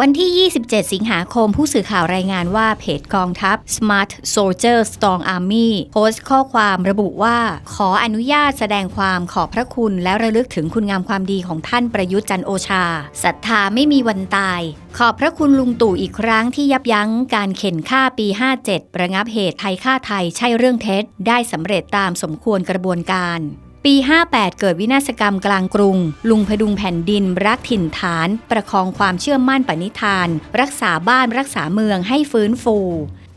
วันที่ 27 สิงหาคมผู้สื่อข่าวรายงานว่าเพจกองทัพ Smart Soldier Strong Army โพสต์ข้อความระบุว่า ขออนุญาตแสดงความขอบพระคุณและระลึกถึงคุณงามความดีของท่านประยุทธ์จันโอชาศรัทธาไม่มีวันตาย ขอบพระคุณลุงตู่อีกครั้งที่ยับยั้งการเข็นฆ่าปี 57ระงับเหตุไทยฆ่าไทยใช่เรื่องเท็จ ได้สำเร็จตามสมควรกระบวนการ ปี 58 เกิดวินาศกรรมกลางกรุง ลุงพดุงแผ่นดิน รักถิ่นฐาน ประคองความเชื่อมั่นปณิธาน รักษาบ้านรักษาเมืองให้ฟื้นฟู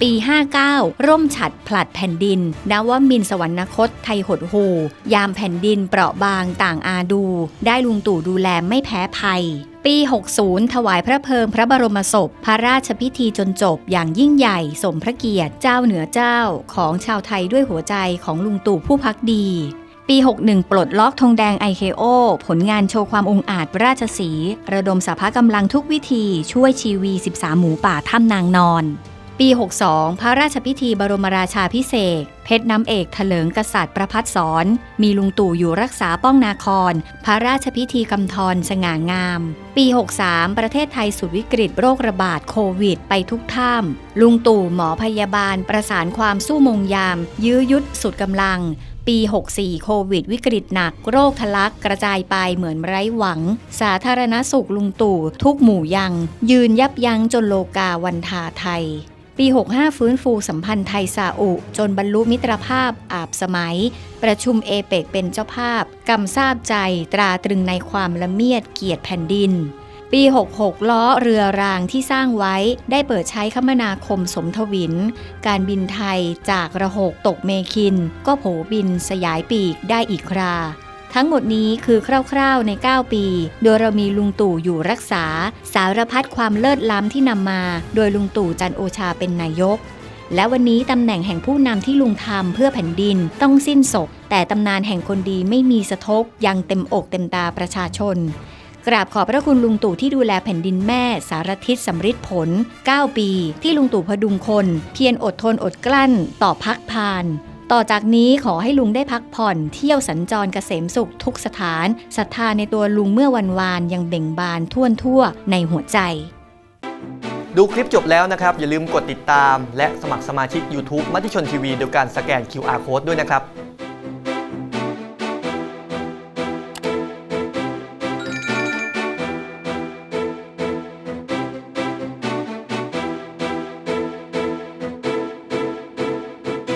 ปี 59 ร่มฉัดผลัดแผ่นดินนวมินสวรรคตไทยหดหู ยามแผ่นดินเปราะบางต่างอาดู ได้ลุงตู่ดูแลไม่แพ้ภัยปี 60 ถวายพระเพลิงพระบรมศพ พระราชพิธีจนจบอย่างยิ่งใหญ่สมพระเกียรติเจ้าเหนือเจ้าของชาวไทยด้วยหัวใจของลุงตู่ผู้พักดี ปี 61 ปลดล็อกธงแดง IKO ผลงานโชว์ความองอาจราชสี ระดมสภากำลังทุกวิธีช่วยชีวี 13 หมูป่าถ้ำนางนอน ปี 62 พระราชพิธีบรมราชาพิเศษ เพชรน้ำเอกเถลิงกษัตริย์ประพัดสอน มีลุงตู่อยู่รักษาป้องนาคร พระราชพิธีกำธรสง่างาม ปี 63 ประเทศไทยสุดวิกฤตโรคระบาดโควิด ไปทุกท่ามลุงตู่หมอพยาบาลประสานความสู้มงยาม ยื้อยุดสุดกำลัง ปี 64 โควิด วิกฤตหนัก โรคทะลักกระจายไปเหมือนไร้หวัง สาธารณสุขลุงตู่ ทุกหมู่ยัง ยืนยับยั้งจนโลกาวันทาไทย ปี 65 ฟื้นฟูสัมพันธ์ไทยซาอุ จนบรรลุมิตรภาพอาบสมัย ประชุมเอเปกเป็นเจ้าภาพกำทราบใจตราตรึงในความละเมียดเกียรติแผ่นดิน ปี 66 ล้อเรือรางที่สร้างไว้ได้เปิดใช้คมนาคมสมทวิน การบินไทยจากระหกตกเมคิน ก็โผบินสยายปีกได้อีกครา ทั้งหมดนี้คือคร่าวๆใน 9 ปี โดยเรามีลุงตู่อยู่รักษา สารพัดความเลิศล้ำที่นำมา โดยลุงตู่จันโอชาเป็นนายก และวันนี้ตำแหน่งแห่งผู้นำที่ลุงทำเพื่อแผ่นดินต้องสิ้นศพแต่ตำนานแห่งคนดีไม่มีสะทกยังเต็มอกเต็มตาประชาชน กราบขอบพระคุณลุงตู่ที่ดูแลแผ่นดินแม่ สารทิศสำริดผล 9 ปี ที่ลุงตู่พดุงคน เพียรอดทนอดกลั้น ต่อพักพาน ต่อจากนี้ขอให้ลุงได้พักผ่อน เที่ยวสัญจรเกษมสุขทุกสถานศรัทธาในตัวลุงเมื่อวันวานยังเบ่งบานท่วนทั่วในหัวใจ ดูคลิปจบแล้วนะครับ อย่าลืมกดติดตาม และสมัครสมาชิก YouTube มติชนทีวีโดยการสแกน QR Code ด้วยนะครับ